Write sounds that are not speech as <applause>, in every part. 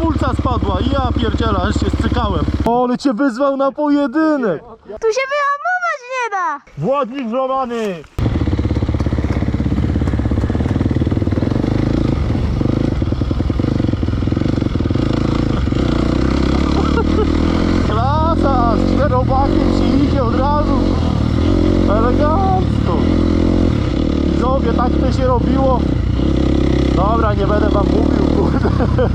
hamulca spadła. Ja pierdziela, aż się stykałem. O, ale cię wyzwał na pojedynek. Tu się wyhamować nie da! Władnik złamany. Klasa, z czterobakiem się idzie od razu. Elegancko. Widzowie, tak to się robiło. Dobra, nie będę wam mówił, kurde.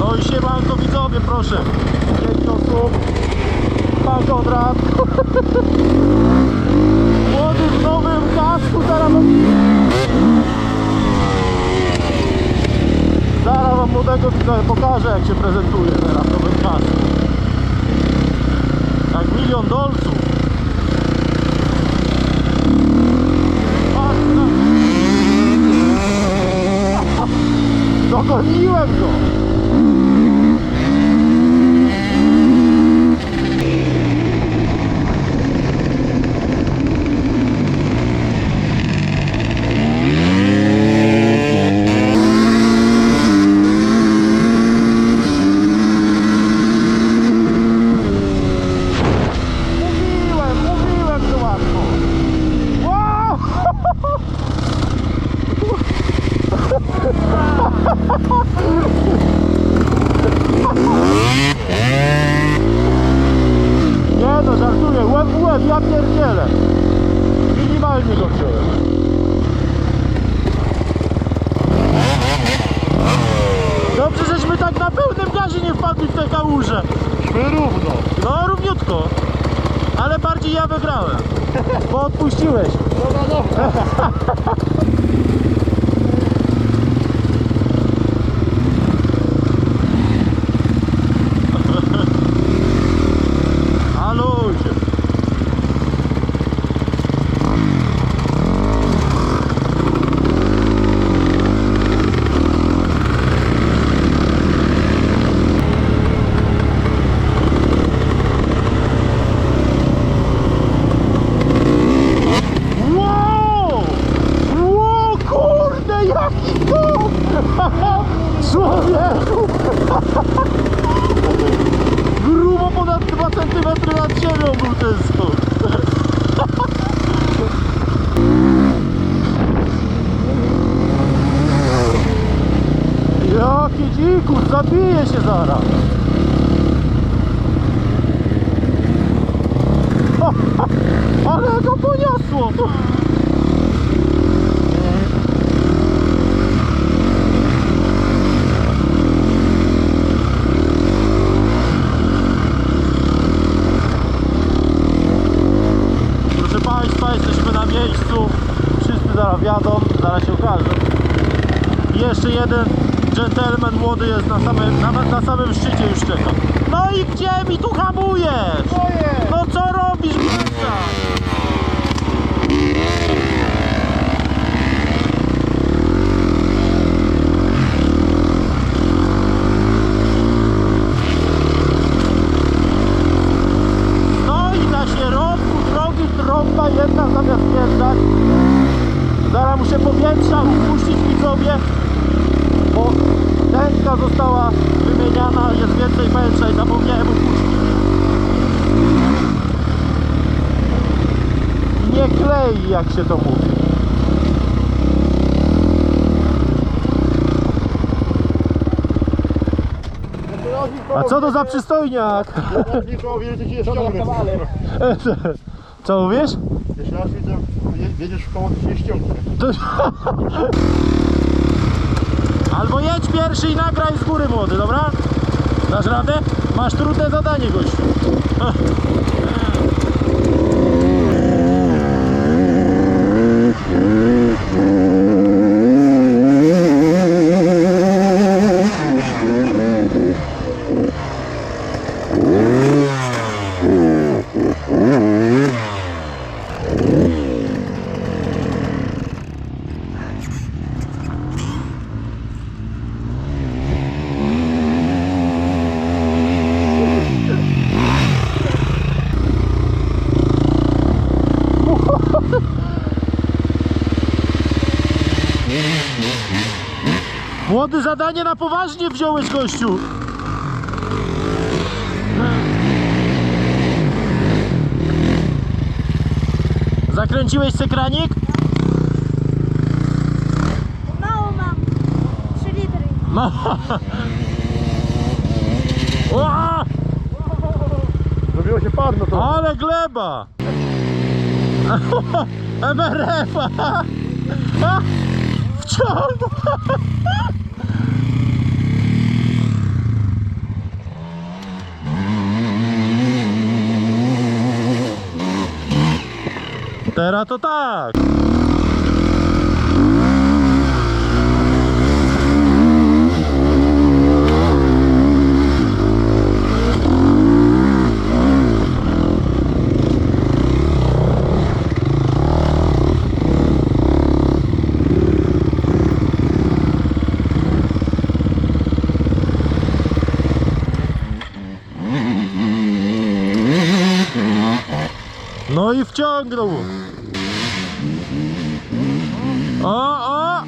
No i siemanko widzowie, proszę. Pięć osób. Pan Konrad. Młody w nowym kasku, zaraz wam... Zaraz wam młodego widzowie pokażę, jak się prezentuje teraz w nowym kasku. Jak milion dolców. <laughs> Dogoniłem go! Nie no, żartuję, łeb w łeb, ja pierdzielę. Minimalnie go wziąłem. Dobrze, żeśmy tak na pełnym gazie nie wpadli w te kałuże. My równo. No, równiutko. Ale bardziej ja wygrałem. Bo odpuściłeś. Dobra, <laughs> dobra. Dzikus, zabije się zaraz. Ale go poniosło. Proszę Państwa, jesteśmy na miejscu. Wszyscy zaraz wiadą, zaraz się okażą. I jeszcze jeden gentleman młody jest na samym, na, na samym szczycie już czeka. No i gdzie mi tu hamujesz? No co robisz, Grzegorz? Klei jak się to mówi. A co to za przystojniak? Co <laughs> mówisz? Jeszcze raz widzę, je- jedziesz w koło, to się ściągnie. <laughs> Albo jedź pierwszy i nagraj z góry młody, dobra? Dasz radę? Masz trudne zadanie gościu. <laughs> Młody, zadanie na poważnie wziąłeś, gościu. Zakręciłeś sekranik? Mało mam. 3 litry. Ma. <laughs> Ła! Zrobiło się parno to. Ale gleba! <laughs> MRF! <laughs> Wciągnął! Teraz to tak! No i wciągnął! O, o!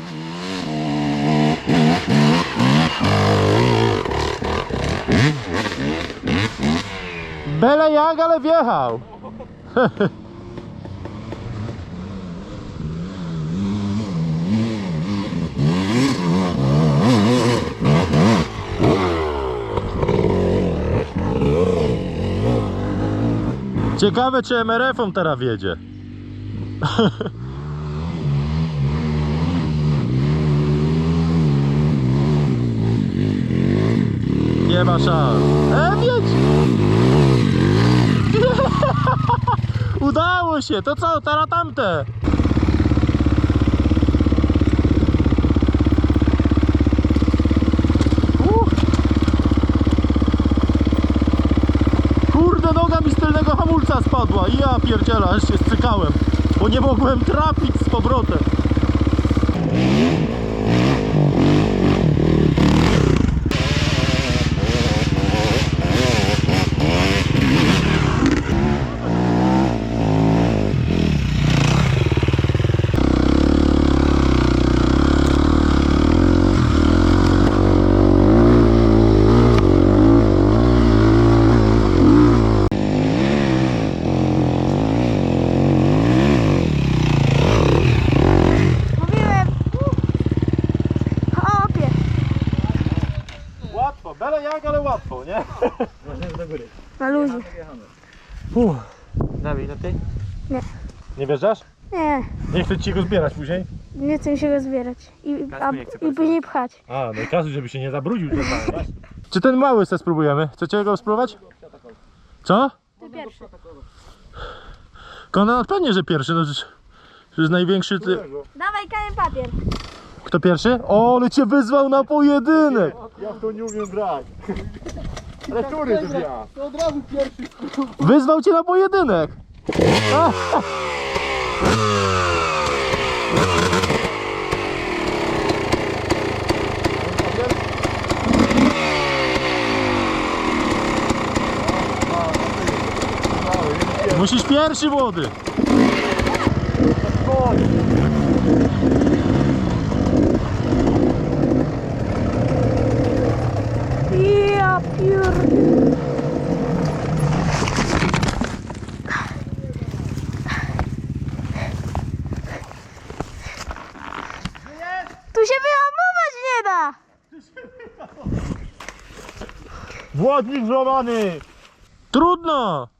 Byle jak, ale wjechał! Ciekawe czy MRF-om teraz wiedzie. <laughs> Nie ma szans. E! <laughs> Udało się! To co, teraz tamte? Uch. Kurde, noga mi z tylnego hamulca spadła i ja pierdziela, aż się stykałem, bo nie mogłem trafić z powrotem. Mówiłem. Opie. Łatwo, byle jak, ale łatwo, nie? Na luzie. Uff. Dawid, no ty? Nie. Nie? Nie, Nie chcę ci go zbierać później? nie chcę mi się go zbierać. I, a, i później pchać. A, no i żeby się nie zabrudził. normalnie. Czy ten mały se spróbujemy? Chcecie go spróbować? Co? Ty pierwszy. Konrad pewnie, że pierwszy, no przecież to jest największy... Ty... Dawaj kamień papier. Kto pierwszy? O, ale cię wyzwał na pojedynek! Ja w to nie umiem grać. Ale który to ja? To od razu pierwszy. Wyzwał cię na pojedynek! A! <laughs> Musisz pierwszy młody! Ja piór. Tu się wyhamować nie da. Złamany! Trudno!